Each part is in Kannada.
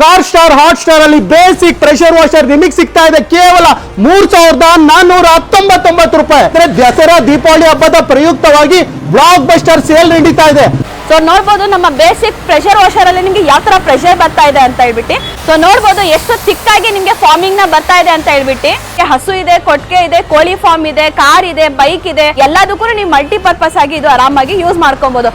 ಕಾರ್ ಸ್ಟಾರ್ ಹಾಟ್ ಸ್ಟಾರ್ ಅಲ್ಲಿ ಬೇಸಿಕ್ ಪ್ರೆಷರ್ ವಾಷರ್ ನಿಮಗೆ ಸಿಗ್ತಾ ಇದೆ. ಕೇವಲ ಮೂರ್ ಸಾವಿರದ ನಾನ್ನೂರ ಹತ್ತೊಂಬತ್ತೊಂಬತ್ತು ರೂಪಾಯಿ. ದಸರಾ, ದೀಪಾವಳಿ ಹಬ್ಬದ ಪ್ರಯುಕ್ತವಾಗಿ ಬ್ಲಾಕ್ ಬಸ್ಟರ್ ಸೇಲ್ ನಡೀತಾ ಇದೆ. ಸೊ ನೋಡ್ಬೋದು ನಮ್ಮ ಬೇಸಿಕ್ ಪ್ರೆಷರ್ ವಾಷರ್ ಅಲ್ಲಿ ನಿಮ್ಗೆ ಯಾವ ತರ ಪ್ರೆಷರ್ ಬರ್ತಾ ಇದೆ ಅಂತ ಹೇಳ್ಬಿಟ್ಟು. ಸೊ ನೋಡ್ಬೋದು ಎಷ್ಟು ಚಿಕ್ಕಾಗಿ ನಿಮ್ಗೆ ಫಾರ್ಮಿಂಗ್ನ ಬರ್ತಾ ಇದೆ ಅಂತ ಹೇಳ್ಬಿಟ್ಟು. ಹಸು ಇದೆ ಕೊಟ್ಟಿಗೆ ಇದೆ, ಕೋಳಿ ಫಾರ್ಮ್ ಇದೆ, ಕಾರ್ ಇದೆ ಬೈಕ್ ಇದೆ, ಎಲ್ಲದಕ್ಕೂ ನೀವು ಮಲ್ಟಿಪರ್ಪಸ್ ಆಗಿ ಇದು ಆರಾಮಾಗಿ ಯೂಸ್ ಮಾಡ್ಕೊಬಹುದು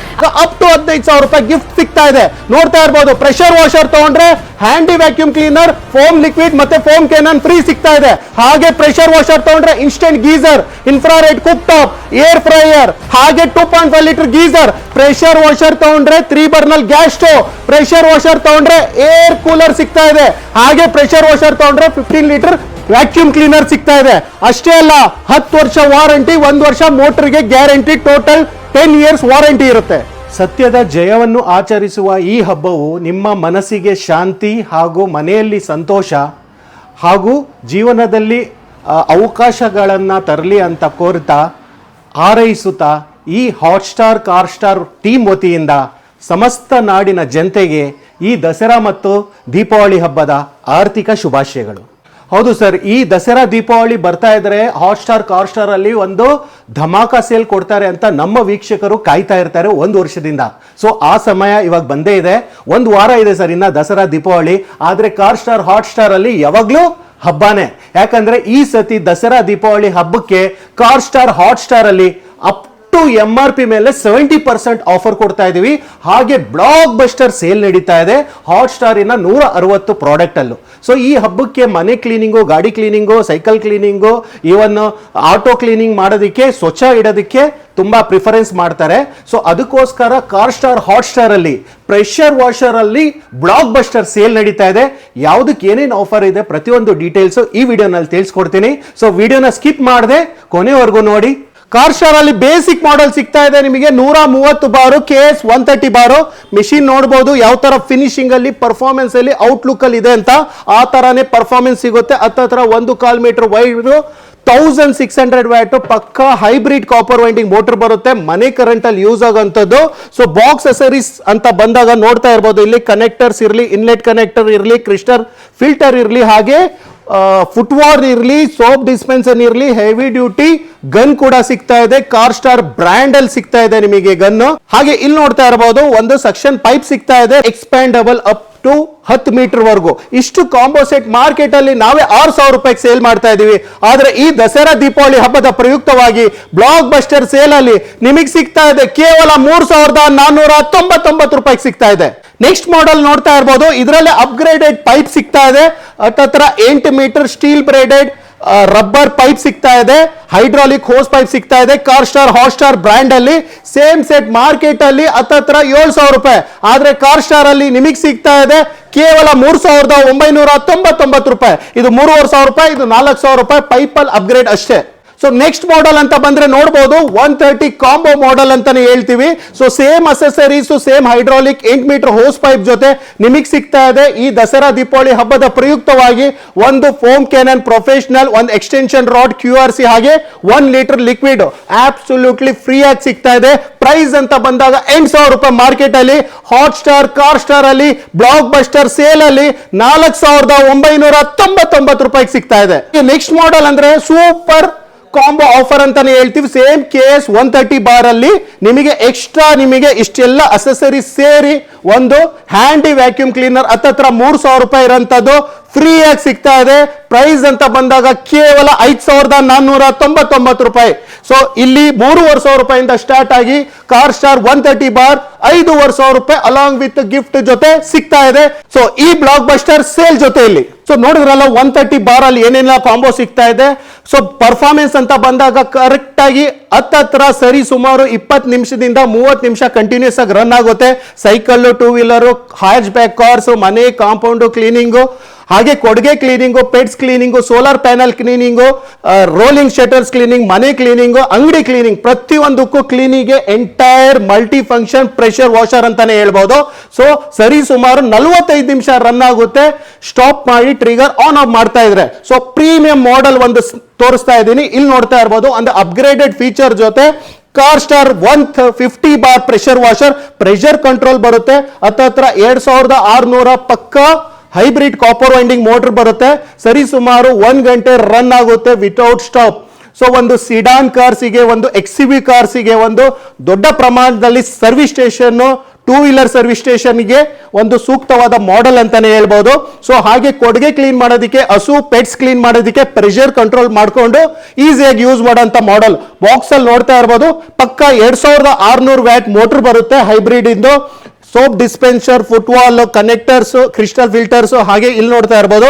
ಅಪ್ ಟು ಹದಿನೈದು ಸಾವಿರ ರೂಪಾಯಿ ಗಿಫ್ಟ್ ಸಿಗ್ತಾ ಇದೆ. ನೋಡ್ತಾ ಇರ್ಬೋದು ಪ್ರೆಷರ್ ವಾಷರ್ ತಗೊಂಡ್ರೆ handy vacuum cleaner foam liquid ಮತ್ತೆ ಫೋಮ್ ಕೆನನ್ ಫ್ರೀ ಸಿಗ್ತಾ ಇದೆ. ಹಾಗೆ ಪ್ರೆಷರ್ ವಾಷರ್ ತಗೊಂಡ್ರೆ instant geyser infrared cook top air fryer ಹಾಗೆ two point litre geyser pressure washer ತಗೊಂಡ್ರೆ three burner gas stove pressure washer ತಗೊಂಡ್ರೆ ಏರ್ ಕೂಲರ್ ಸಿಗ್ತಾ ಇದೆ. ಹಾಗೆ ಪ್ರೆಷರ್ ವಾಷರ್ ತಗೊಂಡ್ರೆ ಫಿಫ್ಟೀನ್ ಲೀಟರ್ ವ್ಯಾಕ್ಯೂಮ್ ಕ್ಲೀನರ್ ಸಿಗ್ತಾ ಇದೆ. ಅಷ್ಟೇ ಅಲ್ಲ, ಹತ್ತು ವರ್ಷ ವಾರಂಟಿ ಒಂದು ವರ್ಷ ಮೋಟರ್ಗೆ guarantee total ten years warranty ಇರುತ್ತೆ. ಸತ್ಯದ ಜಯವನ್ನು ಆಚರಿಸುವ ಈ ಹಬ್ಬವು ನಿಮ್ಮ ಮನಸ್ಸಿಗೆ ಶಾಂತಿ ಹಾಗೂ ಮನೆಯಲ್ಲಿ ಸಂತೋಷ ಹಾಗೂ ಜೀವನದಲ್ಲಿ ಅವಕಾಶಗಳನ್ನು ತರಲಿ ಅಂತ ಕೋರ್ತಾ, ಹಾರೈಸುತ್ತಾ ಈ ಹಾಟ್ಸ್ಟಾರ್ ಕಾರ್ ಸ್ಟಾರ್ ಟೀಮ್ ವತಿಯಿಂದ ಸಮಸ್ತ ನಾಡಿನ ಜನತೆಗೆ ಈ ದಸರಾ ಮತ್ತು ದೀಪಾವಳಿ ಹಬ್ಬದ ಆರ್ಥಿಕ ಶುಭಾಶಯಗಳು. ಹೌದು ಸರ್, ಈ ದಸರಾ, ದೀಪಾವಳಿ ಬರ್ತಾ ಇದ್ರೆ ಹಾಟ್ಸ್ಟಾರ್ ಕಾರ್ ಸ್ಟಾರ್ ಅಲ್ಲಿ ಒಂದು ಧಮಾಕಾ ಸೇಲ್ ಕೊಡ್ತಾರೆ ಅಂತ ನಮ್ಮ ವೀಕ್ಷಕರು ಕಾಯ್ತಾ ಇರ್ತಾರೆ ಒಂದು ವರ್ಷದಿಂದ. ಸೊ ಆ ಸಮಯ ಇವಾಗ ಬಂದೇ ಇದೆ. ಒಂದು ವಾರ ಇದೆ ಸರ್ ಇನ್ನ ದಸರಾ, ದೀಪಾವಳಿ. ಆದ್ರೆ ಕಾರ್ ಸ್ಟಾರ್ ಹಾಟ್ ಸ್ಟಾರ್ ಅಲ್ಲಿ ಯಾವಾಗ್ಲೂ ಹಬ್ಬನೇ. ಯಾಕಂದ್ರೆ ಈ ಸತಿ ದಸರಾ, ದೀಪಾವಳಿ ಹಬ್ಬಕ್ಕೆ ಕಾರ್ ಸ್ಟಾರ್ ಹಾಟ್ ಸ್ಟಾರ್ ಅಲ್ಲಿ up to M R P ಮೇಲೆ ಸೆವೆಂಟಿ ಪರ್ಸೆಂಟ್ ಆಫರ್ ಕೊಡ್ತಾ ಇದ್ದೀವಿ ಹಾಗೆ ಬ್ಲಾಕ್ ಬಸ್ಟರ್ ಸೇಲ್ ನಡೀತಾ ಇದೆ. ಹಾಟ್ ಸ್ಟಾರಿನ ನೂರ ಅರವತ್ತು ಪ್ರಾಡಕ್ಟ್ ಅಲ್ಲೂ. ಸೊ ಈ ಹಬ್ಬಕ್ಕೆ ಮನೆ ಕ್ಲೀನಿಂಗು ಗಾಡಿ cleaning cycle cleaning even auto cleaning ಮಾಡೋದಕ್ಕೆ, ಸ್ವಚ್ಛ ಇಡೋದಕ್ಕೆ ತುಂಬಾ ಪ್ರಿಫರೆನ್ಸ್ ಮಾಡ್ತಾರೆ. ಸೊ ಅದಕ್ಕೋಸ್ಕರ ಕಾರ್ ಸ್ಟಾರ್ ಹಾಟ್ ಸ್ಟಾರ್ ಅಲ್ಲಿ ಪ್ರೆಷರ್ ವಾಷರ್ ಅಲ್ಲಿ ಬ್ಲಾಕ್ ಬಸ್ಟರ್ ಸೇಲ್ ನಡೀತಾ ಇದೆ. ಯಾವುದಕ್ಕೆ ಏನೇನು ಆಫರ್ ಇದೆ ಪ್ರತಿಯೊಂದು ಡೀಟೇಲ್ಸ್ ಈ ವಿಡಿಯೋನಲ್ಲಿ ತಿಳಿಸ್ಕೊಡ್ತೀನಿ. ಸೊ ವಿಡಿಯೋನ ಸ್ಕಿಪ್ ಮಾಡದೆ ಕೊನೆವರೆಗೂ ನೋಡಿ. ಕಾರ್ ಶೋರ್ ಅಲ್ಲಿ ಬೇಸಿಕ್ ಮಾಡೆಲ್ ಸಿಗ್ತಾ ಇದೆ ನಿಮಗೆ ನೂರ ಮೂವತ್ತು bar K S one thirty bar. Machine ನೋಡಬಹುದು ಯಾವ ತರ ಫಿನಿಶಿಂಗ್ ಅಲ್ಲಿ ಪರ್ಫಾರ್ಮೆನ್ಸ್ ಅಲ್ಲಿ ಔಟ್ಲುಕ್ ಅಲ್ಲಿ ಇದೆ ಅಂತ. ಆ ತರಾನೇ ಪರ್ಫಾರ್ಮೆನ್ಸ್ ಸಿಗುತ್ತೆ. ಹತ್ತತ್ರ ಒಂದು ಕಾಲ್ metre wide thousand six hundred watt ಪಕ್ಕ ಹೈಬ್ರಿಡ್ ಕಾಪರ್ ವೈಂಡಿಂಗ್ ಮೋಟರ್ ಬರುತ್ತೆ. ಮನೆ ಕರೆಂಟ್ ಅಲ್ಲಿ ಯೂಸ್ ಆಗೋಂಥದ್ದು. ಸೊ ಬಾಕ್ಸ್ ಅಸರೀಸ್ ಅಂತ ಬಂದಾಗ ನೋಡ್ತಾ ಇರ್ಬೋದು. ಇಲ್ಲಿ ಕನೆಕ್ಟರ್ಸ್ ಇರಲಿ ಇನ್ಲೆಟ್ ಕನೆಕ್ಟರ್ ಇರಲಿ ಕ್ರಿಸ್ಟರ್ ಫಿಲ್ಟರ್ ಇರಲಿ, ಹಾಗೆ ಫುಟ್ವಾರ್ ಇರಲಿ ಸೋಪ್ ಡಿಸ್ಪೆನ್ಸರ್ ಇರಲಿ ಹೆವಿ ಡ್ಯೂಟಿ ಗನ್ ಕೂಡ ಸಿಗ್ತಾ ಇದೆ. ಕಾರ್ ಸ್ಟಾರ್ ಬ್ರ್ಯಾಂಡ್ ಅಲ್ಲಿ ಸಿಗ್ತಾ ಇದೆ ನಿಮಗೆ ಗನ್ ಹಾಗೆ ಇಲ್ಲಿ ನೋಡ್ತಾ ಇರಬಹುದು, ಒಂದು ಸೆಕ್ಷನ್ ಪೈಪ್ ಸಿಗ್ತಾ ಇದೆ ಎಕ್ಸ್ಪ್ಯಾಂಡಬಲ್ ಅಪ್ ಟು ಹತ್ತು ಮೀಟರ್ ವರೆಗೂ. ಇಷ್ಟು ಕಾಂಬೋ ಸೆಟ್ ಮಾರ್ಕೆಟ್ ಅಲ್ಲಿ ನಾವೇ ಆರು ಸಾವಿರ ರೂಪಾಯಿಗೆ ಸೇಲ್ ಮಾಡ್ತಾ ಇದೀವಿ. ಆದ್ರೆ ಈ ದಸರಾ ದೀಪಾವಳಿ ಹಬ್ಬದ ಪ್ರಯುಕ್ತವಾಗಿ ಬ್ಲಾಕ್ ಬಸ್ಟರ್ ಸೇಲ್ ಅಲ್ಲಿ ನಿಮಗೆ ಸಿಗ್ತಾ ಇದೆ ಕೇವಲ ಮೂರ್ ಸಾವಿರದ ನಾನ್ನೂರ ತೊಂಬತ್ತೊಂಬತ್ತು ರೂಪಾಯಿಗೆ ಸಿಗ್ತಾ ಇದೆ. ನೆಕ್ಸ್ಟ್ ಮಾಡೆಲ್ ನೋಡ್ತಾ ಇರ್ಬೋದು. ಇದರಲ್ಲಿ ಅಪ್ಗ್ರೇಡೆಡ್ ಪೈಪ್ ಸಿಗ್ತಾ ಇದೆ. ಹತ್ತತ್ರ ಎಂಟು metre steel braided rubber pipe ಸಿಗ್ತಾ ಇದೆ. ಹೈಡ್ರಾಲಿಕ್ ಹೋಸ್ ಪೈಪ್ ಸಿಗ್ತಾ ಇದೆ. Car Star Hot Star brand ಅಲ್ಲಿ ಸೇಮ್ ಸೆಟ್ ಮಾರ್ಕೆಟ್ ಅಲ್ಲಿ ಹತ್ತತ್ರ ಏಳು ಸಾವಿರ ರೂಪಾಯಿ. ಆದ್ರೆ ಕಾರ್ ಸ್ಟಾರ್ ಅಲ್ಲಿ ನಿಮಗೆ ಸಿಗ್ತಾ ಇದೆ ಕೇವಲ ಮೂರ್ ಸಾವಿರದ ಒಂಬೈನೂರ ತೊಂಬತ್ತೊಂಬತ್ತು ರೂಪಾಯಿ. ಇದು ಮೂರುವರೆ ಸಾವಿರ ರೂಪಾಯಿ, ಇದು ನಾಲ್ಕು ಸಾವಿರ ರೂಪಾಯಿ ಪೈಪಲ್ ಅಪ್ಗ್ರೇಡ್ ಅಷ್ಟೇ. ಸೊ ನೆಕ್ಸ್ಟ್ ಮಾಡೆಲ್ ಅಂತ ಬಂದ್ರೆ ನೋಡಬಹುದು ಒನ್ ತರ್ಟಿ ಕಾಂಬೋ ಮಾಡೆಲ್ ಅಂತಾನೆ ಹೇಳ್ತೀವಿ. So same accessories same hydraulic ಎಂಟ್ ಮೀಟರ್ ಹೋಸ್ ಪೈಪ್ ಜೊತೆ ನಿಮಗೆ ಸಿಗ್ತಾ ಇದೆ. ಈ ದಸರಾ ದೀಪಾವಳಿ ಹಬ್ಬದ ಪ್ರಯುಕ್ತವಾಗಿ ಒಂದು ಫೋಮ್ ಕ್ಯಾನನ್ ಪ್ರೊಫೆಷನಲ್ ಒಂದು extension rod Q R C ಹಾಗೆ one litre liquid absolutely free ಆಗಿ ಸಿಗ್ತಾ ಇದೆ. ಪ್ರೈಸ್ ಅಂತ ಬಂದಾಗ ಎಂಟು ಸಾವಿರ ರೂಪಾಯಿ ಮಾರ್ಕೆಟ್ ಅಲ್ಲಿ ಹಾಟ್ ಸ್ಟಾರ್ ಕಾರ್ ಸ್ಟಾರ್ ಅಲ್ಲಿ ಬ್ಲಾಕ್ ಬಸ್ಟರ್ ಸೇಲ್ ಅಲ್ಲಿ ನಾಲ್ಕು ಸಾವಿರದ ಒಂಬೈನೂರ ತೊಂಬತ್ತೊಂಬತ್ತು ರೂಪಾಯಿಗೆ ಸಿಗ್ತಾ ಇದೆ. ನೆಕ್ಸ್ಟ್ ಮಾಡೆಲ್ ಅಂದ್ರೆ ಸೂಪರ್ ಕಾಂಬೋ ಆಫರ್ ಅಂತಾನೆ ಹೇಳ್ತೀವಿ. Same K S one thirty bar ಅಲ್ಲಿ ನಿಮಗೆ ಎಕ್ಸ್ಟ್ರಾ ನಿಮಗೆ ಇಷ್ಟೆಲ್ಲ ಅಸೆಸರಿ ಸೇರಿ ಒಂದು ಹ್ಯಾಂಡಿ ವ್ಯಾಕ್ಯೂಮ್ ಕ್ಲೀನರ್ ಹತ್ತತ್ರ ಮೂರು ಸಾವಿರ ರೂಪಾಯಿ ಇರೋಂಥದ್ದು ಫ್ರೀ ಆಗಿ ಸಿಗ್ತಾ ಇದೆ. ಪ್ರೈಸ್ ಅಂತ ಬಂದಾಗ ಕೇವಲ ಐದು ಸಾವಿರದ ನಾನ್ನೂರ ತೊಂಬತ್ತೊಂಬತ್ತು ರೂಪಾಯಿ. ಸೊ ಇಲ್ಲಿ ಮೂರುವರೆ ಸಾವಿರ ರೂಪಾಯಿಂದ ಸ್ಟಾರ್ಟ್ ಆಗಿ Car Star one thirty bar ಐದೂವರೆ ಸಾವಿರ ರೂಪಾಯಿ ಅಲಾಂಗ್ ವಿತ್ ಗಿಫ್ಟ್ ಜೊತೆ ಸಿಗ್ತಾ ಇದೆ. ಸೊ ಈ ಬ್ಲಾಕ್ ಬಸ್ಟರ್ ಸೇಲ್ ಜೊತೆಯಲ್ಲಿ ಸೊ ನೋಡಿದ್ರಲ್ಲ ಒನ್ ತರ್ಟಿ ಬಾರ್ ಅಲ್ಲಿ ಏನೇನೆಲ್ಲ ಕಾಂಬೋ ಸಿಗ್ತಾ ಇದೆ. ಸೊ ಪರ್ಫಾರ್ಮೆನ್ಸ್ ಅಂತ ಬಂದಾಗ ಕರೆಕ್ಟ್ ಆಗಿ ಹತ್ತತ್ರ ಸರಿ ಸುಮಾರು ಇಪ್ಪತ್ತು ನಿಮಿಷದಿಂದ ಮೂವತ್ತು ನಿಮಿಷ ಕಂಟಿನ್ಯೂಸ್ ಆಗಿ ರನ್ ಆಗುತ್ತೆ. Cycle two wheeler hatchback cars ಮನೆ ಕಾಂಪೌಂಡು ಕ್ಲೀನಿಂಗು ಹಾಗೆ ಕೊಡುಗೆ cleaning pets cleaning solar panel cleaning rolling shutters cleaning ಮನೆ ಕ್ಲೀನಿಂಗು ಅಂಗಡಿ ಕ್ಲೀನಿಂಗ್ ಪ್ರತಿಯೊಂದಕ್ಕೂ ಕ್ಲೀನಿಗೆ entire multi function pressure washer ಅಂತಾನೆ ಹೇಳ್ಬೋದು. ಸೊ ಸರಿ ಸುಮಾರು ನಲವತ್ತೈದು ನಿಮಿಷ ರನ್ ಆಗುತ್ತೆ. ಸ್ಟಾಪ್ ಮಾಡಿ ಟ್ರಿಗರ್ ಆನ್ ಆಫ್ ಮಾಡ್ತಾ ಇದ್ರೆ. ಸೊ ಪ್ರೀಮಿಯಂ ಮಾಡೆಲ್ ಒಂದು ತೋರಿಸ್ತಾ ಇದ್ದೀನಿ. ಇಲ್ಲಿ ನೋಡ್ತಾ ಇರ್ಬೋದು, ಅಂದ್ರೆ ಅಪ್ಗ್ರೇಡೆಡ್ ಫೀಚರ್ ಜೊತೆ Car Star one fifty bar pressure washer pressure control ಬರುತ್ತೆ. ಹತ್ತತ್ರ ಎರಡ್ ಸಾವಿರದ ಆರ್ನೂರ ಪಕ್ಕ ಹೈಬ್ರಿಡ್ ಕಾಪರ್ ವೈಂಡಿಂಗ್ ಮೋಟರ್ ಬರುತ್ತೆ. ಸರಿ ಸುಮಾರು ಒಂದು ಗಂಟೆ ರನ್ ಆಗುತ್ತೆ ವಿತೌಟ್ ಸ್ಟಾಪ್ ಸೊ ಒಂದು ಸಿಡಾನ್ ಕಾರ್ಸಿಗೆ, ಒಂದು ಎಕ್ಸಿಬಿ ಕಾರ್ಸಿಗೆ, ಒಂದು ದೊಡ್ಡ ಪ್ರಮಾಣದಲ್ಲಿ service station two wheeler service ಸ್ಟೇಷನ್ಗೆ ಒಂದು ಸೂಕ್ತವಾದ ಮಾಡೆಲ್ ಅಂತಾನೆ ಹೇಳ್ಬೋದು. ಸೊ ಹಾಗೆ ಕೊಡುಗೆ ಕ್ಲೀನ್ ಮಾಡೋದಕ್ಕೆ, ಹಸು ಪೆಟ್ಸ್ ಕ್ಲೀನ್ ಮಾಡೋದಕ್ಕೆ ಪ್ರೆಷರ್ ಕಂಟ್ರೋಲ್ ಮಾಡಿಕೊಂಡು ಈಸಿಯಾಗಿ ಯೂಸ್ ಮಾಡೋಂಥ ಮಾಡೆಲ್ ಬಾಕ್ಸ್ ಅಲ್ಲಿ ನೋಡ್ತಾ ಇರ್ಬೋದು. ಪಕ್ಕ ಎರಡ್ ಸಾವಿರದ ಆರ್ನೂರು ವ್ಯಾಟ್ ಮೋಟರ್ ಬರುತ್ತೆ ಹೈಬ್ರಿಡ್ ಇಂದು. Soap dispenser, foot valve connectors crystal filters ಹಾಗೆ ಇಲ್ಲಿ ನೋಡ್ತಾ ಇರ್ಬೋದು.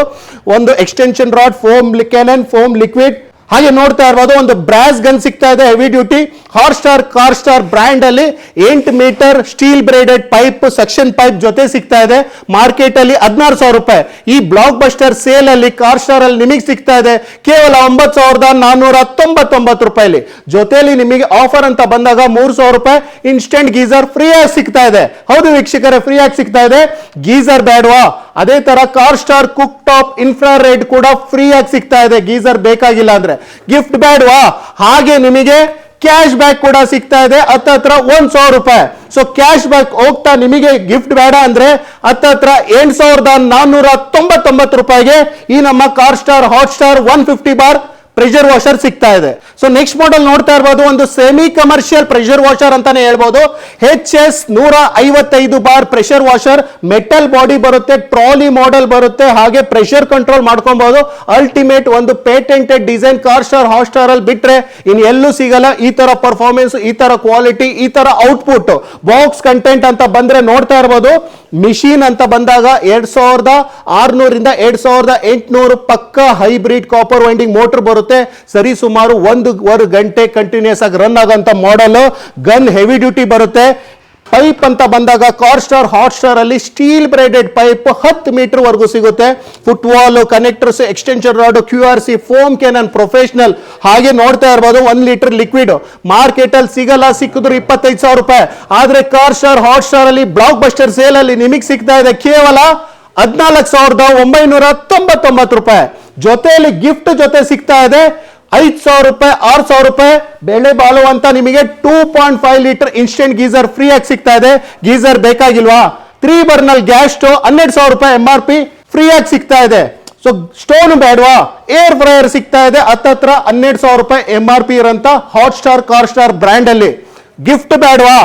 ಒಂದು extension rod foam cannon foam liquid ಹಾಗೆ ನೋಡ್ತಾ ಇರ್ಬೋದು, ಒಂದು ಬ್ರಾಸ್ ಗನ್ ಸಿಗ್ತಾ ಇದೆ ಹೆವಿ ಡ್ಯೂಟಿ ಹಾರ್ ಸ್ಟಾರ್ ಕಾರ್ ಸ್ಟಾರ್ ಬ್ರ್ಯಾಂಡ್ ಅಲ್ಲಿ ಎಂಟು metre steel braided pipe section pipe ಜೊತೆ ಸಿಗ್ತಾ ಇದೆ. ಮಾರ್ಕೆಟ್ ಅಲ್ಲಿ ಹದಿನಾರು ಸಾವಿರ ರೂಪಾಯಿ. ಈ ಬ್ಲಾಕ್ ಬಸ್ಟರ್ ಸೇಲ್ ಅಲ್ಲಿ ಕಾರ್ ಸ್ಟಾರ್ ಅಲ್ಲಿ ನಿಮಗೆ ಸಿಗ್ತಾ ಇದೆ. ಕೇವಲ ಒಂಬತ್ತು ಸಾವಿರದ ನಾನ್ನೂರ ತೊಂಬತ್ತೊಂಬತ್ತು ರೂಪಾಯಿಲಿ ಜೊತೆಯಲ್ಲಿ ನಿಮಗೆ ಆಫರ್ ಅಂತ ಬಂದಾಗ ಮೂರು ಸಾವಿರ ರೂಪಾಯಿ ಇನ್ಸ್ಟೆಂಟ್ ಗೀಸರ್ ಫ್ರೀ ಆಗಿ ಸಿಗ್ತಾ ಇದೆ. ಹೌದು ವೀಕ್ಷಕರೇ ಫ್ರೀ ಆಗಿ ಸಿಗ್ತಾ ಇದೆ. ಗೀಸರ್ ಬೇಡವಾ? ಅದೇ ತರ Car Star cooktop infrared ಕೂಡ ಫ್ರೀ ಆಗಿ ಸಿಗ್ತಾ ಇದೆ. ಗೀಸರ್ ಬೇಕಾಗಿಲ್ಲ ಅಂದ್ರೆ. ಗಿಫ್ಟ್ ಬೇಡವಾ? ಹಾಗೆ ನಿಮಗೆ ಕ್ಯಾಶ್ ಬ್ಯಾಕ್ ಕೂಡ ಸಿಗ್ತಾ ಇದೆ. ಹತ್ತತ್ರ ಒಂದ್ ಸಾವಿರ ರೂಪಾಯಿ. ಸೊ ಕ್ಯಾಶ್ ಬ್ಯಾಕ್ ಹೋಗ್ತಾ ನಿಮಗೆ ಗಿಫ್ಟ್ ಬೇಡ ಅಂದ್ರೆ ಹತ್ತತ್ರ ಎಂಟ್ ಸಾವಿರದ ನಾನ್ನೂರ ತೊಂಬತ್ತೊಂಬತ್ತು ರೂಪಾಯಿಗೆ ಈ ನಮ್ಮ Car Star Hot Star one fifty bar pressure washer ಸಿಗ್ತಾ ಇದೆ. ಸೊ ನೆಕ್ಸ್ಟ್ ಮಾಡೆಲ್ ನೋಡ್ತಾ ಇರ್ಬೋದು, ಒಂದು ಸೆಮಿ ಕಮರ್ಷಿಯಲ್ ಪ್ರೆಷರ್ ವಾಷರ್ ಅಂತಾನೆ ಹೇಳ್ಬೋದು. ಹೆಚ್ ಎಸ್ ನೂರ ಐವತ್ತೈದು bar pressure washer metal body ಬರುತ್ತೆ ಟ್ರಾಲಿ ಮಾಡೆಲ್ ಬರುತ್ತೆ, ಹಾಗೆ ಪ್ರೆಷರ್ ಕಂಟ್ರೋಲ್ ಮಾಡ್ಕೊಬಹುದು ಅಲ್ಟಿಮೇಟ್ ಒಂದು patented design Car Star Hot Star ಅಲ್ಲಿ ಬಿಟ್ರೆ ಇನ್ ಎಲ್ಲೂ ಸಿಗಲ್ಲ. ಈ ತರ ಪರ್ಫಾರ್ಮೆನ್ಸ್ ಈ ತರ ಕ್ವಾಲಿಟಿ ಈ ತರ ಔಟ್ಪುಟ್ ಬಾಕ್ಸ್ ಕಂಟೆಂಟ್ ಅಂತ ಬಂದ್ರೆ ನೋಡ್ತಾ ಇರ್ಬೋದು. ಮಿಷಿನ್ ಅಂತ ಬಂದಾಗ ಎರಡ್ ಸಾವಿರದ ಆರ್ನೂರಿಂದ ಎರಡ್ ಸಾವಿರದ ಎಂಟುನೂರು ಪಕ್ಕ ಹೈಬ್ರಿಡ್ ಕಾಪರ್ ವೈಂಡಿಂಗ್ ಮೋಟರ್ ಬರುತ್ತೆ. ಸರಿ, ಸುಮಾರು ಒಂದೂವರೆ ಗಂಟೆ ಕಂಟಿನ್ಯೂಸ್ ಆಗಿ ರನ್ ಆಗೋಂಥ ಮಾಡೆಲ್ ಗನ್ ಹೆವಿ ಡ್ಯೂಟಿ ಬರುತ್ತೆ. ಪೈಪ್ ಅಂತ ಬಂದಾಗ ಕಾರ್ ಸ್ಟಾರ್ ಹಾಟ್ ಸ್ಟಾರ್ ಅಲ್ಲಿ ಸ್ಟೀಲ್ ಬ್ರೈಡೆಡ್ ಪೈಪ್ ಹತ್ತು ಮೀಟರ್ ವರೆಗೂ ಸಿಗುತ್ತೆ. Football connectors extension rod Q R C foam cannon professional ಹಾಗೆ ನೋಡ್ತಾ ಇರ್ಬೋದು, ಒಂದ್ ಲೀಟರ್ ಲಿಕ್ವಿಡ್ ಮಾರ್ಕೆಟ್ ಅಲ್ಲಿ ಸಿಗಲ್ಲ, ಸಿಕ್ಕಿದ್ರು ಇಪ್ಪತ್ತೈದು ಸಾವಿರ ರೂಪಾಯಿ. ಆದ್ರೆ ಕಾರ್ ಸ್ಟಾರ್ ಹಾಟ್ ಸ್ಟಾರ್ ಅಲ್ಲಿ ಬ್ಲಾಕ್ ಬಸ್ಟರ್ ಸೇಲ್ ಅಲ್ಲಿ ನಿಮಗೆ ಸಿಗ್ತಾ ಇದೆ ಕೇವಲ ಹದಿನಾಲ್ಕು ಸಾವಿರದ ಒಂಬೈನೂರ ತೊಂಬತ್ತೊಂಬತ್ತು ರೂಪಾಯಿ. ಜೊತೆಯಲ್ಲಿ ಗಿಫ್ಟ್ ಜೊತೆ ಸಿಗ್ತಾ ಇದೆ. ಐದು ಸಾವಿರ ರೂಪಾಯಿ, ಆರು ಸಾವಿರ ರೂಪಾಯಿ. ಬೆಳೆ ಬಾಳುವಂತ ನಿಮಗೆ two point five litre instant geyser free ಆಗಿ ಸಿಗ್ತಾ ಇದೆ. ಗೀಸರ್ ಬೇಕಾಗಿಲ್ವಾ? ತ್ರೀ ಬರ್ನಲ್ ಗ್ಯಾಸ್ ಸ್ಟೋವ್ ಹನ್ನೆರಡು ಸಾವಿರ ರೂಪಾಯಿ ಎಂ ಆರ್ ಪಿ ಫ್ರೀ ಆಗಿ ಸಿಗ್ತಾ ಇದೆ. ಸೊ ಸ್ಟೋನ್ ಬೇಡವಾ? ಏರ್ ಫ್ರೈಯರ್ ಸಿಗ್ತಾ ಇದೆ. ಹತ್ತತ್ರ ಹನ್ನೆರಡು ಸಾವಿರ ರೂಪಾಯಿ ಎಂ ಆರ್ ಪಿ ಇರೋಂಥ Hot Star Car Star brand ಅಲ್ಲಿ. ಗಿಫ್ಟ್ ಬೇಡವಾ?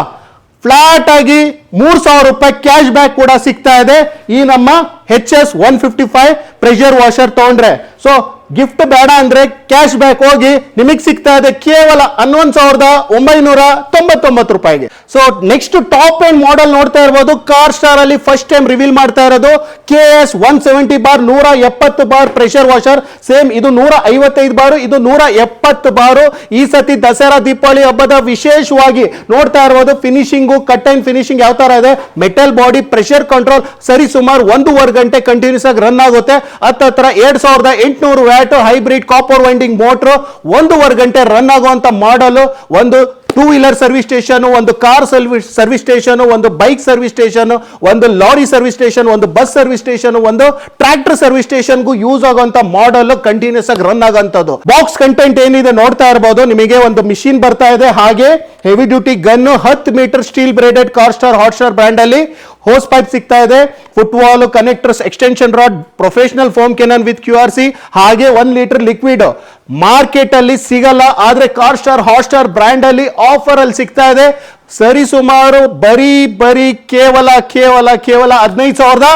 ಫ್ಲಾಟ್ ಆಗಿ ಮೂರ್ ಸಾವಿರ ರೂಪಾಯಿ ಕ್ಯಾಶ್ ಬ್ಯಾಕ್ ಕೂಡ ಸಿಗ್ತಾ ಇದೆ. ಈ ನಮ್ಮ H S one fifty five pressure washer ತಗೊಂಡ್ರೆ. ಸೊ ಗಿಫ್ಟ್ ಬೇಡ ಅಂದ್ರೆ ಕ್ಯಾಶ್ ಬ್ಯಾಕ್ ಹೋಗಿ ನಿಮಗೆ ಸಿಗ್ತಾ ಇದೆ ಕೇವಲ ಹನ್ನೊಂದು ಸಾವಿರದ ಒಂಬೈನೂರ ತೊಂಬತ್ತೊಂಬತ್ತು ರೂಪಾಯಿಗೆ. So next top end model ನೋಡ್ತಾ ಇರಬಹುದು ಕಾರ್ ಸ್ಟಾರ್ ಅಲ್ಲಿ ಫಸ್ಟ್ ಟೈಮ್ ರಿವೀಲ್ ಮಾಡ್ತಾ ಇರೋದು. K S one seventy bar ನೂರ ಎಪ್ಪತ್ತು ಬಾರ್ ಪ್ರೆಷರ್ ವಾಷರ್ ಸೇಮ್ ಇದು ನೂರ ಐವತ್ತೈದು ಬಾರು ಇದು ನೂರ ಎಪ್ಪತ್ತು ಬಾರು ಈ ಸತಿ ದಸರಾ, ದೀಪಾವಳಿ ಹಬ್ಬದ ವಿಶೇಷವಾಗಿ ನೋಡ್ತಾ ಇರ್ಬೋದು. ಫಿನಿಶಿಂಗು ಕಟ್ ಅಂಡ್ ಫಿನಿಶಿಂಗ್ ಯಾವ ತರ ಇದೆ? ಮೆಟಲ್ ಬಾಡಿ ಪ್ರೆಷರ್ ಕಂಟ್ರೋಲ್ ಸರಿ, ಸುಮಾರು ಒಂದೂವರೆ ಗಂಟೆ ಕಂಟಿನ್ಯೂಸ್ ಆಗಿ ರನ್ ಆಗುತ್ತೆ. ಹತ್ತತ್ರ ಎರಡ್ ಸಾವಿರದ ಎಂಟುನೂರು ಹೈಬ್ರಿಡ್ ಕಾಪರ್ ವೈಂಡಿಂಗ್ ಮೋಟ್ರು ಒಂದೂವರೆ ಗಂಟೆ ರನ್ ಆಗುವಂತ ಮಾಡಲು ಒಂದು ಟೂ ವೀಲರ್ ಸರ್ವಿಸ್ ಸ್ಟೇಷನ್ ಒಂದು ಕಾರ್ ಸರ್ವಿಸ್ ಸರ್ವಿಸ್ ಸ್ಟೇಷನ್ ಒಂದು ಬೈಕ್ ಸರ್ವಿಸ್ ಸ್ಟೇಷನ್ ಒಂದು ಲಾರಿ ಸರ್ವಿಸ್ ಸ್ಟೇಷನ್ ಒಂದು ಬಸ್ ಸರ್ವಿಸ್ ಸ್ಟೇಷನ್ ಒಂದು ಟ್ರ್ಯಾಕ್ಟರ್ ಸರ್ವಿಸ್ ಸ್ಟೇಷನ್ಗೂ ಯೂಸ್ ಆಗುವಂತ ಮಾಡಲ್ ಕಂಟಿನ್ಯೂಸ್ ಆಗಿ ರನ್ ಆಗುವಂತದ್ದು ಬಾಕ್ಸ್ ಕಂಟೆಂಟ್ ಏನಿದೆ ನೋಡ್ತಾ ಇರಬಹುದು ನಿಮಗೆ ಒಂದು ಮಿಷಿನ್ ಬರ್ತಾ ಇದೆ. ಹಾಗೆ ಹೆವಿ ಡ್ಯೂಟಿ ಗನ್ ಹತ್ತು metre steel braided Car Star Hot Star brand ಅಲ್ಲಿ ಹೋಸ್ ಪೈಪ್ ಸಿಗ್ತಾ ಇದೆ. Football connectors extension rod professional foam cannon with Q R C ಹಾಗೆ ಒನ್ ಲೀಟರ್ ಲಿಕ್ವಿಡ್ ಮಾರ್ಕೆಟ್ ಅಲ್ಲಿ ಸಿಗಲ್ಲ, ಆದ್ರೆ Car Star Hot Star brand ಅಲ್ಲಿ ಆಫರ್ ಅಲ್ಲಿ ಸಿಗ್ತಾ ಇದೆ. ಸರಿ ಸುಮಾರು ಬರೀ ಬರೀ ಕೇವಲ ಕೇವಲ ಕೇವಲ ಹದಿನೈದು ಸಾವಿರದ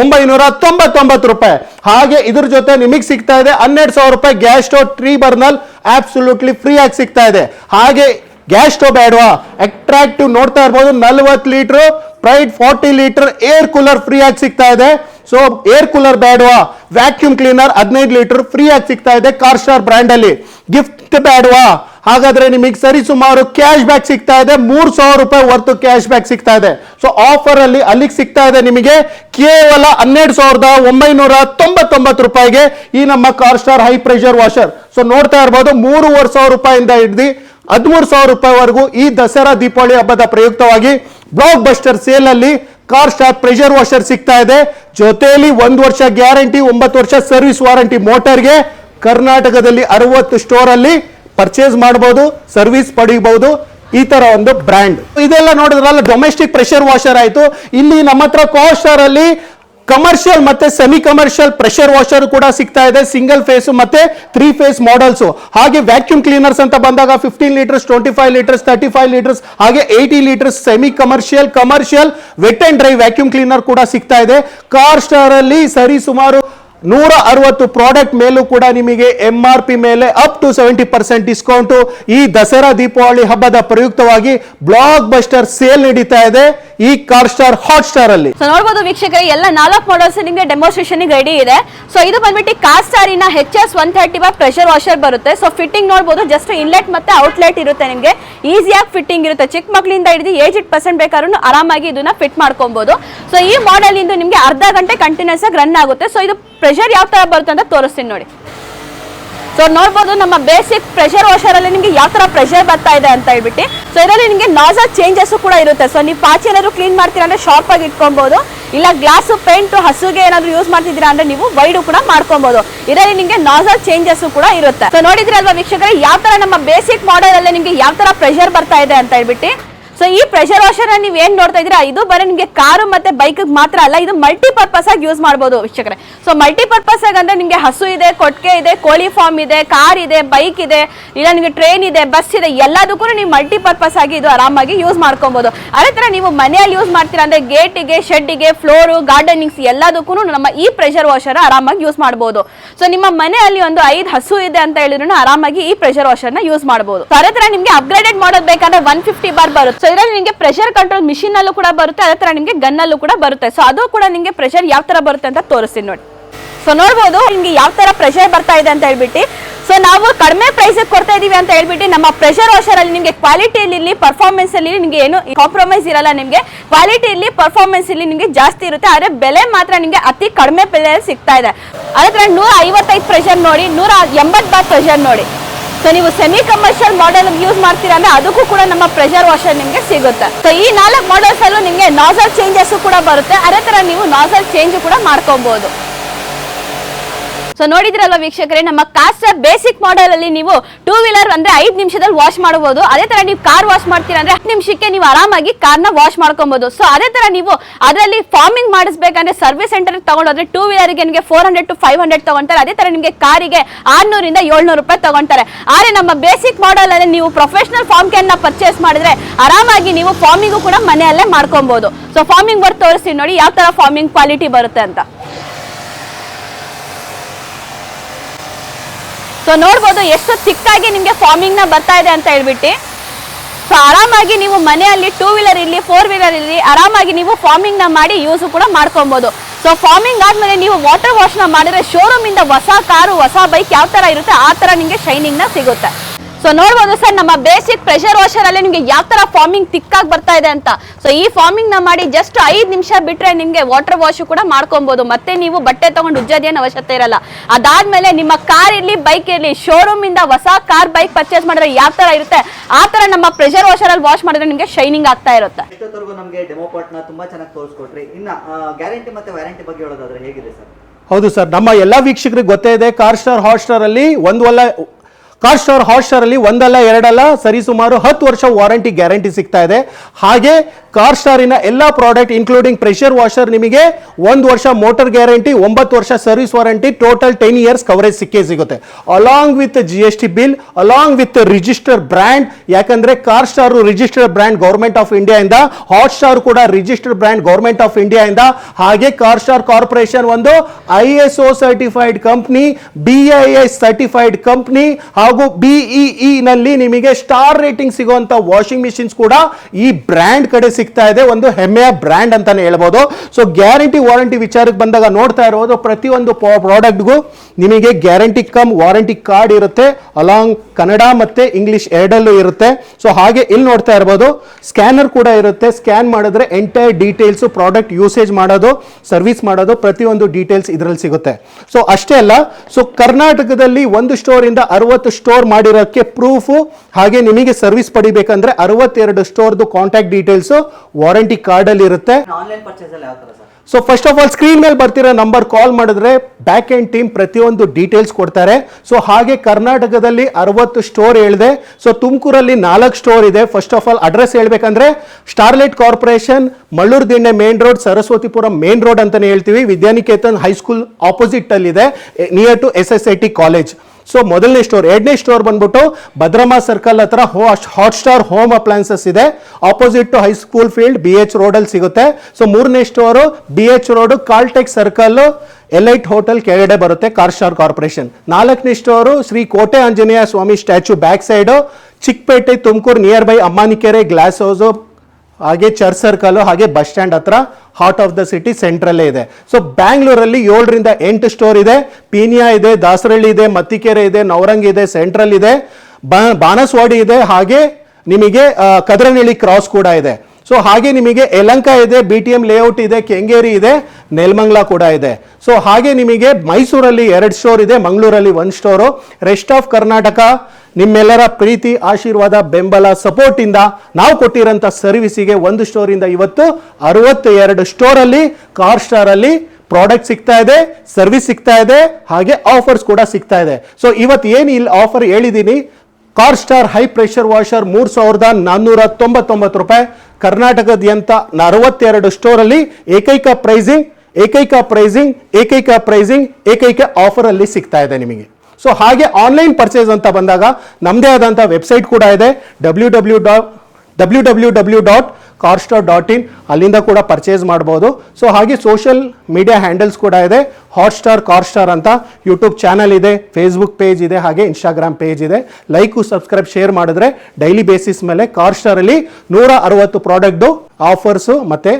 ಒಂಬೈನೂರ ತೊಂಬತ್ತೊಂಬತ್ತು ರೂಪಾಯಿ. ಹಾಗೆ ಇದ್ರ ಜೊತೆ ನಿಮಗೆ ಸಿಗ್ತಾ ಇದೆ ಹನ್ನೆರಡು ಸಾವಿರ ರೂಪಾಯಿ gas stove three burner absolutely free ಆಗಿ ಸಿಗ್ತಾ ಇದೆ. ಹಾಗೆ ಗ್ಯಾಸ್ ಸ್ಟೋವ್ ಬೇಡವಾ? ಅಟ್ರಾಕ್ಟಿವ್ ನೋಡ್ತಾ ಇರ್ಬೋದು. ನಲ್ವತ್ತು litre ಪ್ರೈಟ್ forty litre air cooler free ಆಗಿ ಸಿಗ್ತಾ ಇದೆ. ಸೊ ಏರ್ ಕೂಲರ್ ಬೇಡವಾ? ವ್ಯಾಕ್ಯೂಮ್ ಕ್ಲೀನರ್ ಹದಿನೈದು ಲೀಟರ್ ಫ್ರೀ ಆಗಿ ಸಿಗ್ತಾ ಇದೆ ಕಾರ್ ಸ್ಟಾರ್ ಬ್ರ್ಯಾಂಡ್ ಅಲ್ಲಿ. ಗಿಫ್ಟ್ ಬೇಡವಾ? ಹಾಗಾದ್ರೆ ನಿಮಗೆ ಸರಿ ಸುಮಾರು ಕ್ಯಾಶ್ ಬ್ಯಾಕ್ ಸಿಗ್ತಾ ಇದೆ, ಮೂರ್ ಸಾವಿರ ರೂಪಾಯಿ ವರ್ತು ಕ್ಯಾಶ್ ಬ್ಯಾಕ್ ಸಿಗ್ತಾ ಇದೆ. ಸೊ ಆಫರ್ ಅಲ್ಲಿ ಅಲ್ಲಿಗೆ ಸಿಗ್ತಾ ಇದೆ ನಿಮಗೆ ಕೇವಲ ಹನ್ನೆರಡು ಸಾವಿರದ ಒಂಬೈನೂರ ತೊಂಬತ್ತೊಂಬತ್ತು ರೂಪಾಯಿಗೆ ಈ ನಮ್ಮ Car Star high pressure washer so ನೋಡ್ತಾ ಇರ್ಬೋದು, ಮೂರುವರೆ ಸಾವಿರ ರೂಪಾಯಿಂದ ಹಿಡ್ದು ಹದಿಮೂರು ಸಾವಿರ ರೂಪಾಯಿವರೆಗೂ ಈ ದಸರಾ ದೀಪಾವಳಿ ಹಬ್ಬದ ಪ್ರಯುಕ್ತವಾಗಿ ಬ್ಲಾಕ್ ಬಸ್ಟರ್ ಸೇಲ್ ಅಲ್ಲಿ ಕಾರ್ ಸ್ಟಾರ್ ಪ್ರೆಷರ್ ವಾಷರ್ ಸಿಗ್ತಾ ಇದೆ. ಜೊತೆಯಲ್ಲಿ ಒಂದು ವರ್ಷ ಗ್ಯಾರಂಟಿ ಒಂಬತ್ತು ವರ್ಷ ಸರ್ವಿಸ್ ವಾರಂಟಿ ಮೋಟರ್ಗೆ ಕರ್ನಾಟಕದಲ್ಲಿ ಅರವತ್ತು ಸ್ಟೋರ್ ಅಲ್ಲಿ ಪರ್ಚೇಸ್ ಮಾಡಬಹುದು ಸರ್ವಿಸ್ ಪಡಿಬಹುದು ಈ ತರ ಒಂದು ಬ್ರ್ಯಾಂಡ್ ಇದೆಲ್ಲ ನೋಡಿದ್ರಲ್ಲ ಡೊಮೆಸ್ಟಿಕ್ ಪ್ರೆಷರ್ ವಾಷರ್ ಆಯ್ತು. ಇಲ್ಲಿ ನಮ್ಮ ಹತ್ರ ಕೋಸ್ಟರ್ ಅಲ್ಲಿ ಕಮರ್ಷಿಯಲ್ ಮತ್ತೆ ಸೆಮಿ ಕಮರ್ಷಿಯಲ್ ಪ್ರೆಷರ್ ವಾಷರ್ ಕೂಡ ಸಿಗ್ತಾ ಇದೆ. ಸಿಂಗಲ್ ಫೇಸ್ ಮತ್ತೆ ತ್ರೀ ಫೇಸ್ ಮಾಡೆಲ್ಸ್ ಹಾಗೆ ವ್ಯಾಕ್ಯೂಮ್ ಕ್ಲೀನರ್ಸ್ ಅಂತ ಬಂದಾಗ fifteen litres twenty five litres thirty five litres ಹಾಗೆ eighty litres semi commercial commercial wet and dry vacuum cleaner ಕೂಡ ಸಿಗ್ತಾ ಇದೆ. ಕಾರ್ ಸ್ಟಾರ್ ಅಲ್ಲಿ ಸರಿ ಸುಮಾರು ನೂರ ಅರವತ್ತು ಪ್ರಾಡಕ್ಟ್ ಮೇಲೂ ಕೂಡ ನಿಮಗೆ ಎಂ ಆರ್ ಪಿ ಮೇಲೆ up to seventy percent discount ಈ ದಸರಾ ದೀಪಾವಳಿ ಹಬ್ಬದ ಪ್ರಯುಕ್ತವಾಗಿ ಬ್ಲಾಕ್ ಬಸ್ಟರ್ ಸೇಲ್ ನಡೀತಾ ಇದೆ. ಈ ಕಾರ್ ಸ್ಟಾರ್ ಹಾಟ್ ಸ್ಟಾರ್ ಅಲ್ಲಿ. ಸೊ ನೋಡ್ಬೋದು ವೀಕ್ಷಕರೇ, ಎಲ್ಲ ನಾಲ್ಕು ಮಾಡಲ್ಸ್ ನಿಮಗೆ ಡೆಮೋಸ್ಟ್ರೇಷನ್ ರೆಡಿ ಇದೆ. ಸೊ ಇದು ಬಂದ್ಬಿಟ್ಟು ಕಾಸ್ಟಾರಿನ H S one thirty bar pressure washer ಬರುತ್ತೆ. ಸೊ ಫಿಟ್ಟಿಂಗ್ ನೋಡಬಹುದು ಜಸ್ಟ್ ಇನ್ಲೆಟ್ ಮತ್ತೆ ಔಟ್ಲೆಟ್ ಇರುತ್ತೆ ನಿಮಗೆ. ಈಸಿಯಾಗಿ ಫಿಟ್ಟಿಂಗ್ ಇರುತ್ತೆ. ಚಿಕ್ಕ ಮಕ್ಕಳಿಂದ ಹಿಡಿದು ಏಜ್ ಇಟ್ ಪರ್ಸೆಂಟ್ ಬೇಕಾದ್ರೂ ಆರಾಮಾಗಿ ಇದನ್ನ ಫಿಟ್ ಮಾಡ್ಕೊಬಹುದು ಸೊ ಈ ಮಾಡೆಲ್ ಇಂದು ನಿಮಗೆ ಅರ್ಧ ಗಂಟೆ ಕಂಟಿನ್ಯೂಸ್ ಆಗಿ ರನ್ ಆಗುತ್ತೆ. ಸೊ ಇದು ಪ್ರೆಷರ್ ಯಾವ ತರ ಬರುತ್ತೆ ಅಂತ ತೋರಿಸ್ತೀನಿ ನೋಡಿ. ಸೊ ನೋಡ್ಬೋದು, ನಮ್ಮ ಬೇಸಿಕ್ ಪ್ರೆಷರ್ ವಾಷರ್ ಅಲ್ಲಿ ನಿಮಗೆ ಯಾವ ತರ ಪ್ರೆಷರ್ ಬರ್ತಾ ಇದೆ ಅಂತ ಹೇಳ್ಬಿಟ್ಟು. ಸೊ ಇದರಲ್ಲಿ ನಿಮಗೆ ನಾಸಲ್ ಚೇಂಜಸ್ ಕೂಡ ಇರುತ್ತೆ. ಸೊ ನೀವು ಪಾಚಿ ಏನಾದ್ರು ಕ್ಲೀನ್ ಮಾಡ್ತೀರಾ ಅಂದ್ರೆ ಶಾರ್ಪ್ ಆಗಿ ಇಟ್ಕೊಬಹುದು ಇಲ್ಲ ಗ್ಲಾಸ್ ಪೇಂಟ್ ಹಸುಗೆ ಏನಾದ್ರು ಯೂಸ್ ಮಾಡ್ತಿದ್ದೀರಾ ಅಂದ್ರೆ ನೀವು ವೈಡ್ ಕೂಡ ಮಾಡ್ಕೊಬಹುದು ಇದರಲ್ಲಿ ನಿಮಗೆ ನಾಸಲ್ ಚೇಂಜಸ್ ಕೂಡ ಇರುತ್ತೆ. ಸೊ ನೋಡಿದ್ರಲ್ವಾ ವೀಕ್ಷಕರೇ, ಯಾವ ತರ ನಮ್ಮ ಬೇಸಿಕ್ ಮಾಡೆಲ್ ಅಲ್ಲಿ ನಿಮಗೆ ಯಾವ ತರ ಪ್ರೆಷರ್ ಬರ್ತಾ ಇದೆ ಅಂತ ಹೇಳ್ಬಿಟ್ಟು. ಸೊ ಈ ಪ್ರೆಷರ್ ವಾಷರ್ ನೀವು ಏನ್ ನೋಡ್ತಾ ಇದ್ದೀರಾ? ಇದು ಬರೀ ನಿಮಗೆ ಕಾರು ಮತ್ತೆ ಬೈಕ್ ಮಾತ್ರ ಅಲ್ಲ, ಇದು ಮಲ್ಟಿ ಪರ್ಪಸ್ ಆಗಿ ಯೂಸ್ ಮಾಡಬಹುದು ವೀಕ್ಷಕರೇ. ಸೊ ಮಲ್ಟಿ ಪರ್ಪಸ್ ಆಗಿ ಅಂದ್ರೆ ನಿಮಗೆ ಹಸು ಇದೆ ಕೊಟ್ಟಿಗೆ ಇದೆ, ಕೋಳಿ ಫಾರ್ಮ್ ಇದೆ, ಕಾರ್ ಇದೆ ಬೈಕ್ ಇದೆ, ಇಲ್ಲ ನಿಮಗೆ ಟ್ರೈನ್ ಇದೆ ಬಸ್ ಇದೆ, ಎಲ್ಲದಕ್ಕೂ ನೀವು ಮಲ್ಟಿ ಪರ್ಪಸ್ ಆಗಿ ಇದು ಆರಾಮಾಗಿ ಯೂಸ್ ಮಾಡ್ಕೊಬಹುದು ಅದೇ ತರ ನೀವು ಮನೆಯಲ್ಲಿ ಯೂಸ್ ಮಾಡ್ತೀರಾ ಅಂದ್ರೆ ಗೇಟಿಗೆ ಶೆಡ್ಗೆ ಫ್ಲೋರು ಗಾರ್ಡನಿಂಗ್ಸ್ ಎಲ್ಲದಕ್ಕೂ ನಮ್ಮ ಈ ಪ್ರೆಷರ್ ವಾಷರ್ ಆರಾಮಾಗಿ ಯೂಸ್ ಮಾಡಬಹುದು ಸೊ ನಿಮ್ಮ ಮನೆಯಲ್ಲಿ ಒಂದು ಐದು ಹಸು ಇದೆ ಅಂತ ಹೇಳಿದ್ರು ಆರಾಮಾಗಿ ಈ ಪ್ರೆಷರ್ ವಾಷರ್ನ ಯೂಸ್ ಮಾಡಬಹುದು ಅದೇ ತರ ನಿಮಗೆ ಅಪ್ಗ್ರೇಡೆಡ್ ಮಾಡೋದು ಬೇಕಂದ್ರೆ ಒನ್ ಫಿಫ್ಟಿ ಬಾರ್ ಬರುತ್ತೆ. ಸೊ ಇದರಲ್ಲಿ ನಿಮಗೆ ಪ್ರೆಷರ್ ಕಂಟ್ರೋಲ್ ಮಿಷಿನ್ ಅಲ್ಲೂ ಕೂಡ ಬರುತ್ತೆ, ಅದೇ ತರ ನಿಮಗೆ ಗನ್ ಅಲ್ಲೂ ಕೂಡ ಬರುತ್ತೆ. ಸೊ ಅದು ಕೂಡ ನಿಮಗೆ ಪ್ರೆಷರ್ ಯಾವ ತರ ಬರುತ್ತೆ ಅಂತ ತೋರಿಸ್ತೀನಿ ನೋಡಿ. ಸೊ ನೋಡ್ಬೋದು ನಿಮ್ಗೆ ಯಾವ ತರ ಪ್ರೆಷರ್ ಬರ್ತಾ ಇದೆ ಅಂತ ಹೇಳ್ಬಿಟ್ಟು. ಸೊ ನಾವು ಕಡಿಮೆ ಪ್ರೈಸ್ ಕೊಡ್ತಾ ಇದೀವಿ ಅಂತ ಹೇಳ್ಬಿಟ್ಟು ನಮ್ಮ ಪ್ರೆಷರ್ ವಾಷರ್ ಅಲ್ಲಿ ನಿಮಗೆ ಕ್ವಾಲಿಟಿಯಲ್ಲಿ ಪರ್ಫಾರ್ಮೆನ್ಸ್ ಅಲ್ಲಿ ನಿಮಗೆ ಏನು ಕಾಂಪ್ರಮೈಸ್ ಇರಲ್ಲ ನಿಮಗೆ. ಕ್ವಾಲಿಟಿಯಲ್ಲಿ ಪರ್ಫಾರ್ಮೆನ್ಸ್ ಇಲ್ಲಿ ನಿಮಗೆ ಜಾಸ್ತಿ ಇರುತ್ತೆ, ಆದ್ರೆ ಬೆಲೆ ಮಾತ್ರ ನಿಮಗೆ ಅತಿ ಕಡಿಮೆ ಬೆಲೆಯಲ್ಲಿ ಸಿಗ್ತಾ ಇದೆ. ಅದೇ ತರ ನೂರ ಐವತ್ತೈದು ಪ್ರೆಷರ್ ನೋಡಿ, ನೂರ ಎಂಬತ್ತು ಪ್ರೆಷರ್ ನೋಡಿ. ಸೊ ನೀವು ಸೆಮಿ ಕಮರ್ಷಿಯಲ್ ಮಾಡೆಲ್ ಯೂಸ್ ಮಾಡ್ತೀರಾ ಅಂದ್ರೆ ಅದಕ್ಕೂ ಕೂಡ ನಮ್ಮ ಪ್ರೆಷರ್ ವಾಷರ್ ನಿಮಗೆ ಸಿಗುತ್ತೆ. ಸೊ ಈ ನಾಲ್ಕು ಮಾಡೆಲ್ಸ್ ಅಲ್ಲೂ ನಿಮಗೆ ನಾಸಲ್ ಚೇಂಜಸ್ ಕೂಡ ಬರುತ್ತೆ. ಅದೇ ತರ ನೀವು ನಾಸಲ್ ಚೇಂಜ್ ಕೂಡ ಮಾಡ್ಕೊಬಹುದು ಸೊ ನೋಡಿದ್ರಲ್ವ ವೀಕ್ಷಕರೇ, ನಮ್ಮ ಕಾಸ್ಟರ್ ಬೇಸಿಕ್ ಮಾಡೆಲ್ ಅಲ್ಲಿ ನೀವು ಟೂ ವೀಲರ್ ಅಂದ್ರೆ ಐದು ನಿಮಿಷದಲ್ಲಿ ವಾಶ್ ಮಾಡಬಹುದು. ಅದೇ ತರ ನೀವು ಕಾರ್ ವಾಶ್ ಮಾಡ್ತೀರಾ ಅಂದ್ರೆ ಹತ್ತು ನಿಮಿಷಕ್ಕೆ ನೀವು ಆರಾಮಾಗಿ ಕಾರ್ನ ವಾಶ್ ಮಾಡ್ಕೊಬಹುದು. ಸೊ ಅದೇ ತರ ನೀವು ಅದರಲ್ಲಿ ಫಾರ್ಮಿಂಗ್ ಮಾಡಿಸ್ಬೇಕಂದ್ರೆ ಸರ್ವಿಸ್ ಸೆಂಟರ್ ತಗೊಂಡೋದ್ರೆ ಟೂ ವೀಲರ್ಗೆ ನಿಮಗೆ four hundred to five hundred ತಗೊಂತಾರೆ. ಅದೇ ತರ ನಿಮಗೆ ಕಾರಿಗೆ ಆರ್ನೂರಿಂದ ಏಳ್ನೂರು ರೂಪಾಯಿ ತಗೊಂತಾರೆ. ಆದ್ರೆ ನಮ್ಮ ಬೇಸಿಕ್ ಮಾಡೆಲ್ ಅಲ್ಲಿ ನೀವು ಪ್ರೊಫೆಷನಲ್ ಫಾರ್ಮ್ ಕ್ಯಾನ್ನ ಪರ್ಚೇಸ್ ಮಾಡಿದ್ರೆ ಆರಾಮಾಗಿ ನೀವು ಫಾರ್ಮಿಂಗು ಕೂಡ ಮನೆಯಲ್ಲೇ ಮಾಡ್ಕೊಬಹುದು. ಸೊ ಫಾರ್ಮಿಂಗ್ ವರ್ಕ್ ತೋರಿಸ್ತೀನಿ ನೋಡಿ, ಯಾವ ತರ ಫಾರ್ಮಿಂಗ್ ಕ್ವಾಲಿಟಿ ಬರುತ್ತೆ ಅಂತ. ಸೊ ನೋಡ್ಬೋದು ಎಷ್ಟು ಚಿಕ್ಕಾಗಿ ನಿಮಗೆ ಫಾರ್ಮಿಂಗ್ನ ಬರ್ತಾ ಇದೆ ಅಂತ ಹೇಳ್ಬಿಟ್ಟು. ಸೊ ಆರಾಮಾಗಿ ನೀವು ಮನೆಯಲ್ಲಿ ಟೂ ವೀಲರ್ ಇರಲಿ ಫೋರ್ ವೀಲರ್ ಇರಲಿ, ಆರಾಮಾಗಿ ನೀವು ಫಾರ್ಮಿಂಗ್ನ ಮಾಡಿ ಯೂಸ್ ಕೂಡ ಮಾಡ್ಕೊಬೋದು. ಸೊ ಫಾರ್ಮಿಂಗ್ ಆದಮೇಲೆ ನೀವು ವಾಟರ್ ವಾಶ್ನ ಮಾಡಿದರೆ ಶೋರೂಮಿಂದ ಹೊಸ ಕಾರು, ಹೊಸ ಬೈಕ್ ಯಾವ ಥರ ಇರುತ್ತೆ, ಆ ಥರ ನಿಮಗೆ ಶೈನಿಂಗ್ನ ಸಿಗುತ್ತೆ. ಸೊ ನೋಡ್ಬೋದು ಸರ್ ನಮ್ಮ ಬೇಸಿಕ್ ಪ್ರೆಷರ್ ವಾಷರ್ ಅಲ್ಲಿ ನಿಮಗೆ ಯಾವ ತರ ಫಾರ್ಮಿಂಗ್ ತಿಕ್ಕಾಗಿ ಬರ್ತಾ ಇದೆ ಅಂತ. ಸೊ ಈ ಫಾರ್ಮಿಂಗ್ನ ಮಾಡಿ ಜಸ್ಟ್ ಐದು ನಿಮಿಷ ಬಿಟ್ರೆ ನಿಮಗೆ ವಾಟರ್ ವಾಶ್ ಕೂಡ ಮಾಡ್ಕೊಬಹುದು ಮತ್ತೆ ನೀವು ಬಟ್ಟೆ ತಗೊಂಡು ಉಜ್ಜೋದೇನು ಅವಶ್ಯಕತೆ ಇರಲ್ಲ. ಅದಾದ್ಮೇಲೆ ನಿಮ್ಮ ಕಾರ್ ಇರ್ಲಿ ಬೈಕ್ ಇರ್ಲಿ ಶೋರೂಮ್ ಇಂದ ಹೊಸ ಕಾರ್ ಬೈಕ್ ಪರ್ಚೇಸ್ ಮಾಡಿದ್ರೆ ಯಾವ ತರ ಇರುತ್ತೆ ಆ ತರ ನಮ್ಮ ಪ್ರೆಷರ್ ವಾಷರ್ ಅಲ್ಲಿ ವಾಶ್ ಮಾಡಿದ್ರೆ ನಿಮಗೆ ಶೈನಿಂಗ್ ಆಗ್ತಾ ಇರುತ್ತೆ. ಇಷ್ಟೊತ್ತವರೆಗೂ ನಮಗೆ ಡೆಮೋ ಪಾರ್ಟ್ನ ತುಂಬಾ ಚೆನ್ನಾಗಿ ತೋರಿಸ್ಕೊಟ್ರಿ. ಇನ್ನ ಗ್ಯಾರಂಟಿ ಮತ್ತೆ ವ್ಯಾರಂಟಿ ಬಗ್ಗೆ ಹೇಳೋದಾದ್ರೆ ಹೇಗಿದೆ ಸರ್? ಹೌದು ಸರ್ ನಮ್ಮ ಎಲ್ಲ ವೀಕ್ಷಕರಿಗೆ ಗೊತ್ತೇ ಇದೆ ಕಾರ್ ಸ್ಟಾರ್ ಹಾಟ್ ಸ್ಟಾರ್ ಅಲ್ಲಿ ಒಂದು ಅಲ್ಲ ಕಾರ್ ಸ್ಟಾರ್ ಹಾಟ್ ಸ್ಟಾರ್ ಅಲ್ಲಿ ಒಂದಲ್ಲ ಎರಡಲ್ಲ ಸರಿಸುಮಾರು ಹತ್ತು ವರ್ಷ ವಾರಂಟಿ ಗ್ಯಾರಂಟಿ ಸಿಗ್ತಾ ಇದೆ. ಹಾಗೆ ಕಾರ್ ಸ್ಟಾರಿನ ಎಲ್ಲ ಪ್ರಾಡಕ್ಟ್ ಇನ್ಕ್ಲೂಡಿಂಗ್ ಪ್ರೆಷರ್ ವಾಷರ್ ನಿಮಗೆ ಒಂದು ವರ್ಷ ಮೋಟರ್ ಗ್ಯಾರಂಟಿ ಒಂಬತ್ತು ವರ್ಷ service warranty total ten years coverage ಸಿಕ್ಕೇ ಸಿಗುತ್ತೆ. Along with G S T bill along with register brand ಯಾಕಂದ್ರೆ Car Star register brand government of India ಇಂದ, ಹಾಟ್ ಸ್ಟಾರ್ ಕೂಡ register brand government of India ಇಂದ, ಹಾಗೆ ಕಾರ್ ಸ್ಟಾರ್ ಕಾರ್ಪೊರೇಷನ್ ಒಂದು I S O certified company B I S certified company ಹಾಗೂ ಬಿಇಇ ನಲ್ಲಿ ನಿಮಗೆ ಸ್ಟಾರ್ ರೇಟಿಂಗ್ ಸಿಗುವಂತ ವಾಷಿಂಗ್ ಮಿಷಿನ್ಸ್ ಕೂಡ ಈ ಬ್ರ್ಯಾಂಡ್ ಕಡೆ ಸಿಗ್ತಾ ಇದೆ. ಒಂದು ಹೆಮ್ಮೆಯ ಬ್ರ್ಯಾಂಡ್ ಅಂತಾನೆ ಹೇಳ್ಬೋದು. ಸೊ ಗ್ಯಾರಂಟಿ ವಾರಂಟಿ ವಿಚಾರಕ್ಕೆ ಬಂದಾಗ ನೋಡ್ತಾ ಇರೋದು ಪ್ರತಿಯೊಂದು ಪ್ರಾಡಕ್ಟ್ಗೂ ನಿಮಗೆ ಗ್ಯಾರಂಟಿ ಕಮ್ ವಾರಂಟಿ ಕಾರ್ಡ್ ಇರುತ್ತೆ. ಅಲಾಂಗ್ ಕನ್ನಡ ಮತ್ತೆ ಇಂಗ್ಲಿಷ್ ಎರಡಲ್ಲೂ ಇರುತ್ತೆ. ಸೊ ಹಾಗೆ ಇಲ್ಲಿ ನೋಡ್ತಾ ಇರ್ಬೋದು. ಸ್ಕ್ಯಾನರ್ ಕೂಡ ಇರುತ್ತೆ. ಸ್ಕ್ಯಾನ್ ಮಾಡಿದ್ರೆ ಎಂಟೈರ್ ಡೀಟೇಲ್ಸ್ ಪ್ರಾಡಕ್ಟ್ ಯೂಸೇಜ್ ಮಾಡೋದು ಸರ್ವಿಸ್ ಮಾಡೋದು, ಪ್ರತಿಯೊಂದು ಡೀಟೇಲ್ಸ್ ಇದರಲ್ಲಿ ಸಿಗುತ್ತೆ. ಸೊ ಅಷ್ಟೇ ಅಲ್ಲ. ಸೊ ಕರ್ನಾಟಕದಲ್ಲಿ ಒಂದು ಸ್ಟೋರ್ ಇಂದ ಅರವತ್ತು ಸ್ಟೋರ್ ಮಾಡಿರೋಕ್ಕೆ ಪ್ರೂಫು ಹಾಗೆ ನಿಮಗೆ ಸರ್ವಿಸ್ ಪಡಿಬೇಕಂದ್ರೆ ಅರವತ್ತೆರಡು ಸ್ಟೋರ್ದು ಕಾಂಟ್ಯಾಕ್ಟ್ ಡೀಟೇಲ್ಸ್ ವಾರಂಟಿ ಕಾರ್ಡ್ ಅಲ್ಲಿ ಇರುತ್ತೆ. So first of all screen ಮೇಲೆ ಬರ್ತಿರೋ ನಂಬರ್ ಕಾಲ್ ಮಾಡಿದ್ರೆ ಬ್ಯಾಕ್ ಎಂಡ್ ಟೀಮ್ ಪ್ರತಿಯೊಂದು ಡೀಟೇಲ್ಸ್ ಕೊಡ್ತಾರೆ. ಸೊ ಹಾಗೆ ಕರ್ನಾಟಕದಲ್ಲಿ ಅರವತ್ತು ಸ್ಟೋರ್ ಹೇಳಿದೆ. ಸೊ ತುಮಕೂರಲ್ಲಿ ನಾಲ್ಕು ಸ್ಟೋರ್ ಇದೆ. ಫಸ್ಟ್ ಆಫ್ ಆಲ್ ಅಡ್ರೆಸ್ ಹೇಳ್ಬೇಕಂದ್ರೆ Starlight corporation Mallur Dinne main road Saraswathipuram main road ಅಂತಾನೆ ಹೇಳ್ತೀವಿ. ವಿದ್ಯಾನಿಕೇತನ್ ಹೈಸ್ಕೂಲ್ ಆಪೋಸಿಟ್ ಅಲ್ಲಿ ಇದೆ near to S S I T college so ಮೊದಲನೇ ಸ್ಟೋರ್ ಎರಡನೇ ಸ್ಟೋರ್ ಬಂದ್ಬಿಟ್ಟು ಭದ್ರಮಾ ಸರ್ಕಲ್ ಹತ್ರ ಹಾಟ್ ಸ್ಟಾರ್ ಹೋಮ್ ಅಪ್ಲಯನ್ಸಸ್ ಇದೆ. Opposite to high school field B H ರೋಡಲ್ಲಿ ಸಿಗುತ್ತೆ. ಸೊ ಮೂರನೇ store B H road Caltech circle Elite hotel ಕೆಳಗಡೆ ಬರುತ್ತೆ ಕಾರ್ ಸ್ಟಾರ್ ಕಾರ್ಪೊರೇಷನ್ ನಾಲ್ಕನೇ store Shri Kote Anjaneya Swamy statue back side Chikkapete, Tumakuru near by Ammanikere glass house ಹಾಗೆ ಚರ್ಚ್ ಸರ್ಕಲ್ ಹಾಗೆ ಬಸ್ ಸ್ಟ್ಯಾಂಡ್ ಹತ್ರ ಹಾರ್ಟ್ ಆಫ್ ದ ಸಿಟಿ ಸೆಂಟ್ರಲ್ಲೇ ಇದೆ. ಸೊ ಬ್ಯಾಂಗ್ಳೂರಲ್ಲಿ ಏಳರಿಂದ ಎಂಟು ಸ್ಟೋರ್ ಇದೆ. ಪೀನಿಯಾ ಇದೆ ದಾಸರಳ್ಳಿ ಇದೆ ಮತ್ತಿಕೆರೆ ಇದೆ ನವರಂಗ್ ಇದೆ ಸೆಂಟ್ರಲ್ ಇದೆ. ಬಾಣಸ್ವಾಡಿ ಇದೆ, ಹಾಗೆ ನಿಮಗೆ ಕದ್ರನಹಳ್ಳಿ ಕ್ರಾಸ್ ಕೂಡ ಇದೆ. ಸೊ ಹಾಗೆ ನಿಮಗೆ ಯಲಂಕ ಇದೆ ಬಿ ಟಿ ಎಂ ಲೇಔಟ್ ಇದೆ ಕೆಂಗೇರಿ ಇದೆ ನೆಲಮಂಗ್ಲ ಕೂಡ ಇದೆ. ಸೊ ಹಾಗೆ ನಿಮಗೆ ಮೈಸೂರಲ್ಲಿ ಎರಡು ಸ್ಟೋರ್ ಇದೆ ಮಂಗಳೂರಲ್ಲಿ ಒಂದು ಸ್ಟೋರು ರೆಸ್ಟ್ ಆಫ್ ಕರ್ನಾಟಕ ನಿಮ್ಮೆಲ್ಲರ ಪ್ರೀತಿ, ಆಶೀರ್ವಾದ, ಬೆಂಬಲ ಸಪೋರ್ಟ್ ಇಂದ ನಾವು ಕೊಟ್ಟಿರೋಂಥ ಸರ್ವಿಸಿಗೆ ಒಂದು ಸ್ಟೋರಿಂದ ಇವತ್ತು ಅರವತ್ತ ಎರಡು ಸ್ಟೋರಲ್ಲಿ ಕಾರ್ ಸ್ಟಾರ್ ಅಲ್ಲಿ ಪ್ರಾಡಕ್ಟ್ ಸಿಗ್ತಾ ಇದೆ ಸರ್ವಿಸ್ ಸಿಗ್ತಾ ಇದೆ, ಹಾಗೆ ಆಫರ್ಸ್ ಕೂಡ ಸಿಗ್ತಾ ಇದೆ. ಸೊ ಇವತ್ತು ಏನು ಇಲ್ಲಿ ಆಫರ್ ಹೇಳಿದ್ದೀನಿ Car Star high pressure washer ಮೂರು ಸಾವಿರದ ನಾನ್ನೂರ ತೊಂಬತ್ತೊಂಬತ್ತು ರೂಪಾಯಿ. ಕರ್ನಾಟಕದ್ಯಂತ ಅರವತ್ತೆರಡು ಸ್ಟೋರಲ್ಲಿ ಏಕೈಕ ಪ್ರೈಸಿಂಗ್ ಏಕೈಕ ಪ್ರೈಸಿಂಗ್ ಏಕೈಕ ಪ್ರೈಸಿಂಗ್ ಏಕೈಕ ಆಫರ್ ಅಲ್ಲಿ ಸಿಗ್ತಾ ಇದೆ ನಿಮಗೆ. ಸೊ ಹಾಗೆ ಆನ್ಲೈನ್ ಪರ್ಚೇಸ್ ಅಂತ ಬಂದಾಗ ನಮ್ಮದೇ ಆದಂಥ ವೆಬ್ಸೈಟ್ ಕೂಡ ಇದೆ. W W W W W dot Carstar dot in ಅಲ್ಲಿಂದ ಕೂಡ ಪರ್ಚೇಸ್ ಮಾಡ್ಬೋದು. ಸೊ ಹಾಗೆ ಸೋಷಿಯಲ್ ಮೀಡಿಯಾ ಹ್ಯಾಂಡಲ್ಸ್ ಕೂಡ ಇದೆ. ಹಾಟ್ಸ್ಟಾರ್ ಕಾರ್ಸ್ಟಾರ್ ಅಂತ ಯೂಟ್ಯೂಬ್ ಚಾನಲ್ ಇದೆ ಫೇಸ್ಬುಕ್ ಪೇಜ್ ಇದೆ, ಹಾಗೆ ಇನ್ಸ್ಟಾಗ್ರಾಮ್ ಪೇಜ್ ಇದೆ. ಲೈಕು ಸಬ್ಸ್ಕ್ರೈಬ್ ಶೇರ್ ಮಾಡಿದ್ರೆ ಡೈಲಿ ಬೇಸಿಸ್ ಮೇಲೆ ಕಾರ್ಸ್ಟಾರಲ್ಲಿ ನೂರ ಅರವತ್ತು ಪ್ರಾಡಕ್ಟು ಆಫರ್ಸು ಮತ್ತು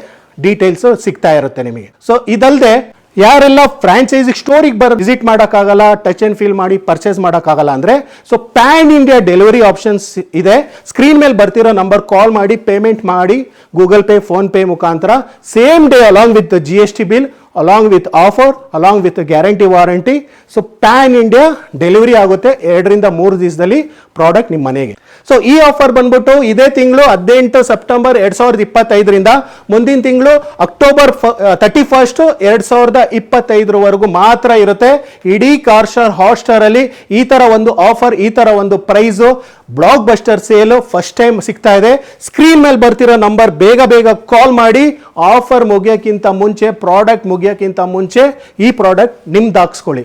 ಡೀಟೇಲ್ಸ್ ಸಿಗ್ತಾ ಇರುತ್ತೆ ನಿಮಗೆ. ಸೊ ಇದಲ್ಲದೆ ಯಾರೆಲ್ಲ ಫ್ರಾಂಚೈಸಿ ಸ್ಟೋರಿಗೆ ಬರ ವಿಸಿಟ್ ಮಾಡೋಕ್ಕಾಗಲ್ಲ ಟಚ್ ಆ್ಯಂಡ್ ಫೀಲ್ ಮಾಡಿ ಪರ್ಚೇಸ್ ಮಾಡೋಕ್ಕಾಗಲ್ಲ ಅಂದರೆ so pan India delivery options ಇದೆ. ಸ್ಕ್ರೀನ್ ಮೇಲೆ ಬರ್ತಿರೋ ನಂಬರ್ ಕಾಲ್ ಮಾಡಿ ಪೇಮೆಂಟ್ ಮಾಡಿ ಗೂಗಲ್ ಪೇ ಫೋನ್ ಪೇ ಮುಖಾಂತರ same day along with G S T bill along with offer along with guarantee warranty so pan India delivery ಆಗುತ್ತೆ ಎರಡರಿಂದ ಮೂರು ದಿವಸದಲ್ಲಿ ಪ್ರಾಡಕ್ಟ್ ನಿಮ್ಮ ಮನೆಗೆ. ಸೊ ಈ ಆಫರ್ ಬಂದ್ಬಿಟ್ಟು ಇದೇ ತಿಂಗಳು ಹದಿನೆಂಟು ಸೆಪ್ಟೆಂಬರ್ ಎರಡ್ ಸಾವಿರದ ಇಪ್ಪತ್ತೈದರಿಂದ ಮುಂದಿನ ತಿಂಗಳು ಅಕ್ಟೋಬರ್ ತರ್ಟಿ ಫಸ್ಟ್ ಎರಡ್ ಸಾವಿರದ ಇಪ್ಪತ್ತೈದರವರೆಗೂ ಮಾತ್ರ ಇರುತ್ತೆ. ಇಡೀ ಕಾರ್ ಸ್ಟಾರ್ ಹಾಟ್ ಸ್ಟಾರ್ ಅಲ್ಲಿ ಈ ತರ ಒಂದು ಆಫರ್ ಈ ತರ ಒಂದು price blockbuster sale first time ಸಿಗ್ತಾ ಇದೆ. ಸ್ಕ್ರೀನ್ ಮೇಲೆ ಬರ್ತಿರೋ ನಂಬರ್ ಬೇಗ ಬೇಗ ಕಾಲ್ ಮಾಡಿ. ಆಫರ್ ಮುಗಿಯೋಕ್ಕಿಂತ ಮುಂಚೆ ಪ್ರಾಡಕ್ಟ್ ಮುಗಿಯೋಕ್ಕಿಂತ ಮುಂಚೆ ಈ ಪ್ರಾಡಕ್ಟ್ ನಿಮ್ದು ಹಾಕ್ಸ್ಕೊಳ್ಳಿ